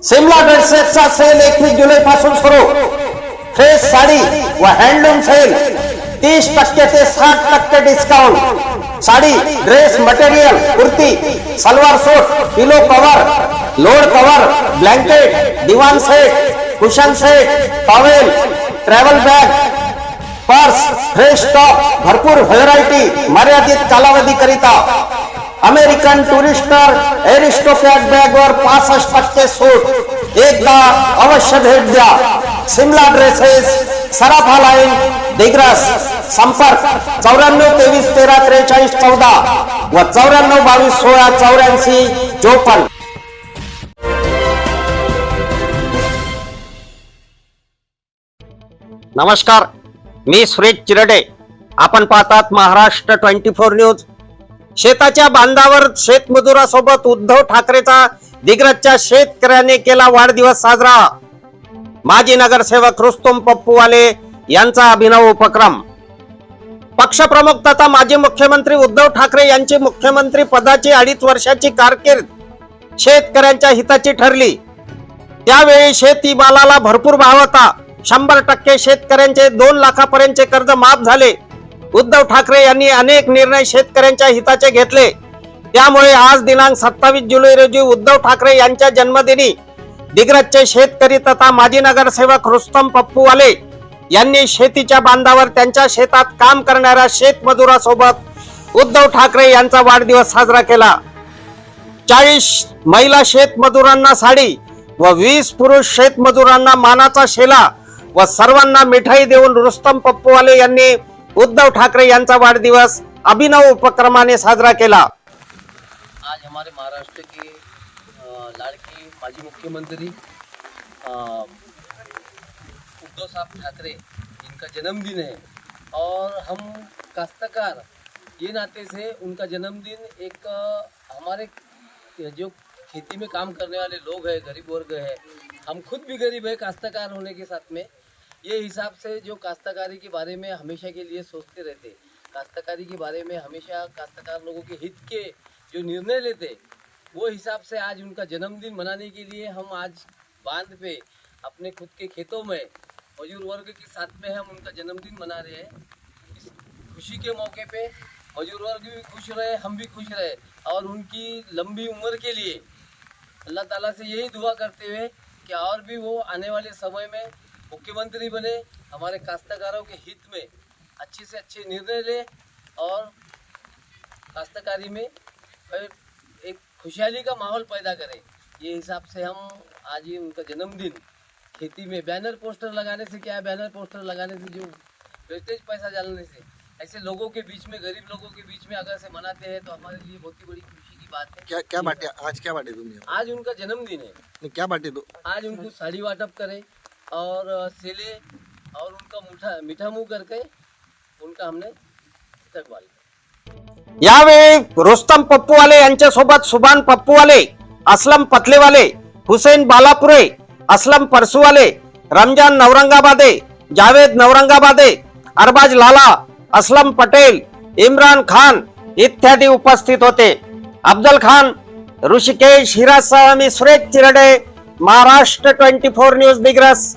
Simla ड्रेसेसचा sale एकवीस जुलै पासून सुरू. फ्रेश साडी व हँडलूम सेल तीस टक्के ते साठ टक्के discount sari dress material kurti salwar suit pillow cover load cover blanket divan set cushion set towel travel bag purse fresh stock भरपूर व्हरायटी मर्यादित कालावधी करिता. अमेरिकन टुरिस्टर एरिस्टोकॅट बॅग पासष्ट टक्के सूट. एकदा अवश्य भेट द्या. सिमला ड्रेसेस सराफा लाईन दिग्रस संपर्क चौऱ्याण्णव तेवीस तेरा त्रेचाळीस चौदा व चौऱ्याण्णव बावीस सोळा चौऱ्याऐंशी चोपन्न. नमस्कार मी सुरेश चिरडे. आपण पाहतात महाराष्ट्र ट्वेंटी फोर न्यूज. शेताच्या बांधावर शेतमजुरासोबत उद्धव ठाकरेचा दिग्रजच्या शेतकऱ्याने केला वाढदिवस साजरा. माजी नगरसेवक रुस्तुम पप्पूवाले यांचा अभिनव उपक्रम. पक्षप्रमुख तथा माजी मुख्यमंत्री उद्धव ठाकरे यांची मुख्यमंत्री पदाची अडीच वर्षाची कारकीर्द शेतकऱ्यांच्या हिताची ठरली. त्यावेळी शेतीमालाला भरपूर भाव होता. शंभर टक्के शेतकऱ्यांचे दोन लाखापर्यंतचे कर्ज माफ झाले. उद्धव ठाकरे यांनी अनेक निर्णय शेतकऱ्यांच्या हिताचे घेतले. त्यामुळे आज दिनांक सत्तावीस जुलै रोजी उद्धव ठाकरे यांच्या जन्मदिनी दिग्रजचे शेतकरी तथा माजी नगरसेवक रुस्तम पप्पूवाले यांनी शेतीच्या बांधावर त्यांच्या शेतात काम करणाऱ्या शेतमजुरासोबत उद्धव ठाकरे यांचा वाढदिवस साजरा केला. चाळीस महिला शेतमजुरांना साडी व वीस पुरुष शेतमजुरांना मानाचा शेला व सर्वांना मिठाई देऊन रुस्तम पप्पूवाले यांनी उद्धव ठाकरे यांचा वाढदिवस अभिनव उपक्रमाने साजरा केला. आज हमारे महाराष्ट्र के लाड़की माजी मुख्यमंत्री उद्धव साहब ठाकरे इनका जन्मदिन है। और हम काश्तकार ये नाते से उनका जन्मदिन एक हमारे जो खेती में काम करने वाले लोग हैं गरीब वर्ग है हम खुद भी गरीब है काश्तकार होने के साथ में। ये हिसाब से जो काश्तकारी के बारे में हमेशा के लिए सोचते रहते, काश्तकारी के बारे में हमेशा काश्तकार लोगों के हित के जो निर्णय लेते, वो हिसाब से आज उनका जन्मदिन मनाने के लिए हम आज बाँध पे अपने खुद के खेतों में मजदूर वर्ग के साथ में हम उनका जन्मदिन मना रहे हैं। इस खुशी के मौके पे मजदूर वर्ग भी खुश रहे, हम भी खुश रहे और उनकी लंबी उम्र के लिए अल्लाह ताला से यही दुआ करते हुए कि और भी वो आने वाले समय में मुख्यमंत्री बने हमारे काश्तकारों के हित में अच्छे से अच्छे निर्णय ले और काश्तकारी में एक खुशहाली का माहौल पैदा करें। ये हिसाब से हम आज ही उनका जन्मदिन खेती में बैनर पोस्टर लगाने से क्या है? बैनर पोस्टर लगाने से जो वेस्टेज पैसा डालने से। ऐसे लोगों के बीच में गरीब लोगों के बीच में अगर से मनाते हैं तो हमारे लिए बहुत ही बड़ी खुशी की बात है। क्या क्या बांटे? आज क्या बांटे तुमने आज उनका जन्मदिन है। क्या बांटे तो आज उनको साड़ी वाटप करें। और सेले और उनका मुठा मीठा मुंह करके उनका हमने इस्तकबाल यावेळी रुस्तम पप्पूवाले यांच्यासोबत सुभान पप्पूवाले असलम पतलेवाले हुसेन बालापुरे असलम परसुवाले रमजान नवरंगाबादे जावेद नवरंगाबादे अरबाज लाला असलम पटेल इम्रान खान इत्यादी उपस्थित होते। अफजल खान ऋषिकेश हिरासह मी Suresh Chirde Maharashtra twenty four news Digras.